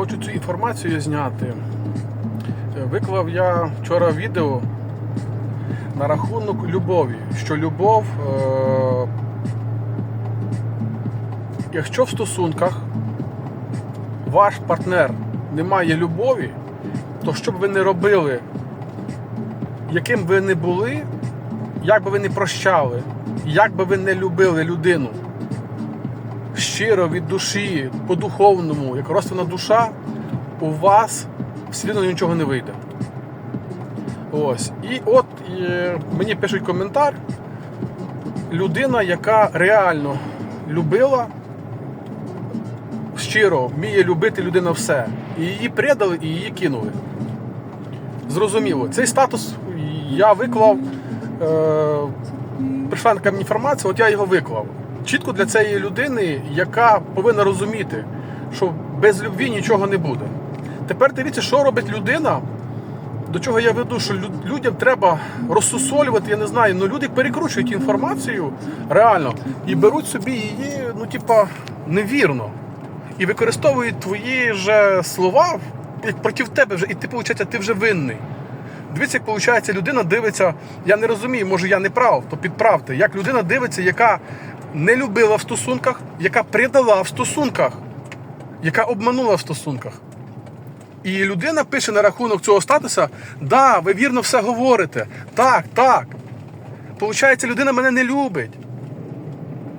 хочу цю інформацію зняти. Виклав я вчора відео на рахунок любові, що любов, е- якщо в стосунках ваш партнер не має любові, то що б ви не робили, яким ви не були, як би ви не прощали, як би ви не любили людину, щиро від душі, по-духовному, як родственна душа, у вас все одно нічого не вийде. Ось. І от е, мені пишуть коментар. Людина, яка реально любила, щиро вміє любити людина все. І її предали, і її кинули. Зрозуміло, цей статус я виклав. Е, прийшла така інформація, от я його виклав. Чітко для цієї людини, яка повинна розуміти, що без любві нічого не буде. Тепер дивіться, що робить людина. До чого я веду, що людям треба розсусолювати, я не знаю, але люди перекручують інформацію реально і беруть собі її, ну, типа, невірно. І використовують твої же слова проти тебе вже, і ти, виходить, ти вже винний. Дивіться, як виходить, людина дивиться, я не розумію, може я не прав, то підправте. Як людина дивиться, яка не любила в стосунках, яка предала в стосунках, яка обманула в стосунках. І людина пише на рахунок цього статуса: да, ви вірно все говорите. Так, так. Получається, людина мене не любить.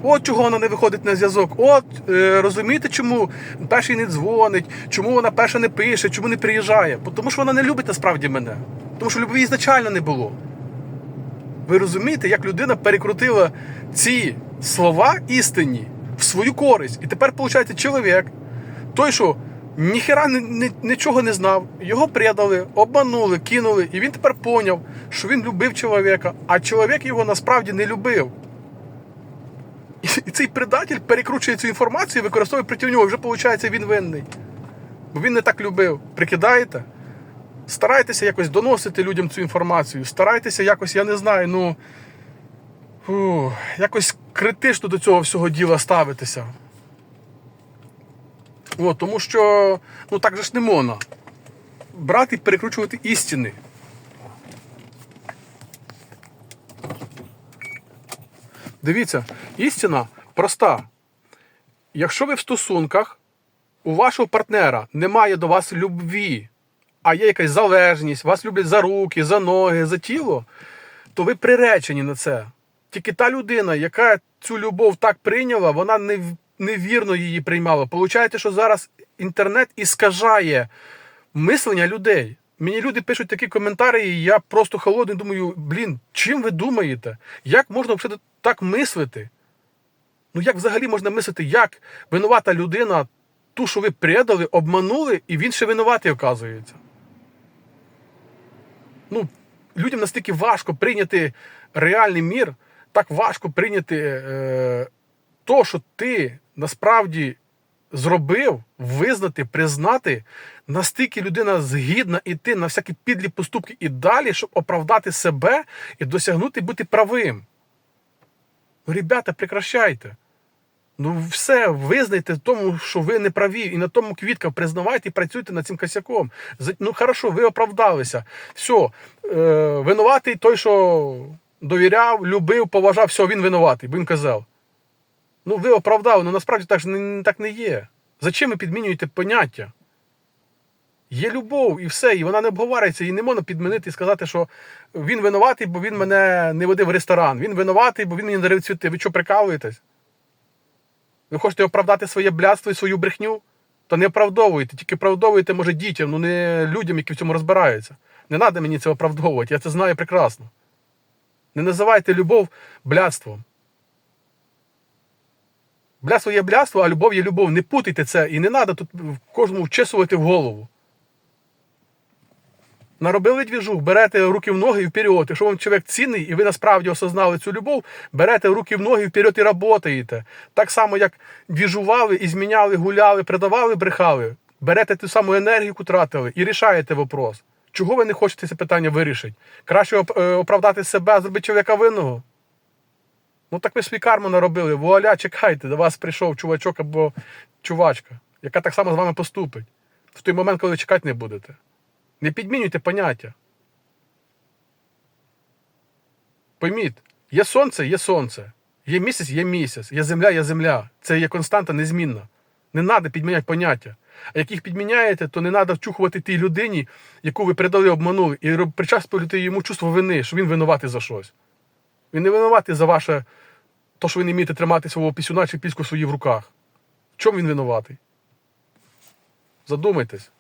От чого вона не виходить на зв'язок. От е, розумієте, чому перший не дзвонить, чому вона перша не пише, чому не приїжджає? Тому що вона не любить насправді мене. Тому що любові ізначально не було. Ви розумієте, як людина перекрутила ці слова істинні в свою користь. І тепер, виходить, чоловік, той, що ніхера ні- ні- нічого не знав, його предали, обманули, кинули, і він тепер поняв, що він любив чоловіка, а чоловік його насправді не любив. І, цей предатель перекручує цю інформацію і використовує проти нього, вже виходить, він винний. Бо він не так любив. Прикидаєте? Старайтеся якось доносити людям цю інформацію. Старайтеся якось, я не знаю, ну. Фу, якось критично до цього всього діла ставитися. О, тому що ну так же ж не можна. Брати і перекручувати істини. Дивіться, істина проста. Якщо ви в стосунках, у вашого партнера немає до вас любві, а є якась залежність, вас люблять за руки, за ноги, за тіло, то ви приречені на це. Тільки та людина, яка цю любов так прийняла, вона невірно її приймала. Получається, що зараз інтернет іскажає мислення людей. Мені люди пишуть такі коментарі, і я просто холодний думаю, блін, чим ви думаєте? Як можна так мислити? Ну як взагалі можна мислити, як винувата людина, ту, що ви предали, обманули, і він ще винуватий, оказується? Ну, людям настільки важко прийняти реальний мір, так важко прийняти е, то, що ти насправді зробив, визнати, признати, настільки людина згідна йти на всякі підлі поступки і далі, щоб оправдати себе і досягнути бути правим. Ну, ребята, прекращайте. Ну, все, визнайте тому, що ви не праві, і на тому квітка признавайте і працюйте над цим косяком. Ну, хорошо, ви оправдалися. Все, е, винуватий той, що довіряв, любив, поважав, все, він винуватий, бо він казав. Ну, ви оправдали, але насправді так, не, так не є. Зачем ви підмінюєте поняття? Є любов і все, і вона не обговорюється, і не можна підмінити і сказати, що він винуватий, бо він мене не водив в ресторан. Він винуватий, бо він мені дарив цвіти. Ви що прикалуєтесь? Ви хочете оправдати своє блядство і свою брехню? То не оправдовуйте, тільки оправдовуйте, може, дітям, ну не людям, які в цьому розбираються. Не треба мені це оправдовувати, я це знаю прекрасно. Не називайте любов блядством. Блядство є блядство, а любов є любов. Не путайте це і не треба тут кожному вчесувати в голову. Наробили двіжух, берете руки в ноги і вперед. Якщо вам чоловік цінний, і ви насправді осознали цю любов, берете руки в ноги вперед і працюєте. Так само, як двіжували, і зміняли, гуляли, продавали, брехали. Берете ту саму енергію, яку тратили, і рішаєте вопрос. Чого ви не хочете це питання вирішити? Краще е, оправдати себе, зробити чоловіка винного? Ну так ви свій карму наробили. Вуаля, чекайте, до вас прийшов чувачок або чувачка, яка так само з вами поступить. в той момент, коли ви чекати не будете. Не підмінюйте поняття. Пойміть, є сонце, є сонце. Є місяць, є місяць, є земля, є земля. Це є константа незмінна. Не треба підміняти поняття. А як їх підміняєте, то не треба вчухувати тій людині, яку ви передали, обманули, і причаспувати йому чувство вини, що він винуватий за щось. Він не винуватий за ваше, то, що ви не вмієте тримати свого пісюна чи піску в своїх руках. В чому він винуватий? Задумайтесь.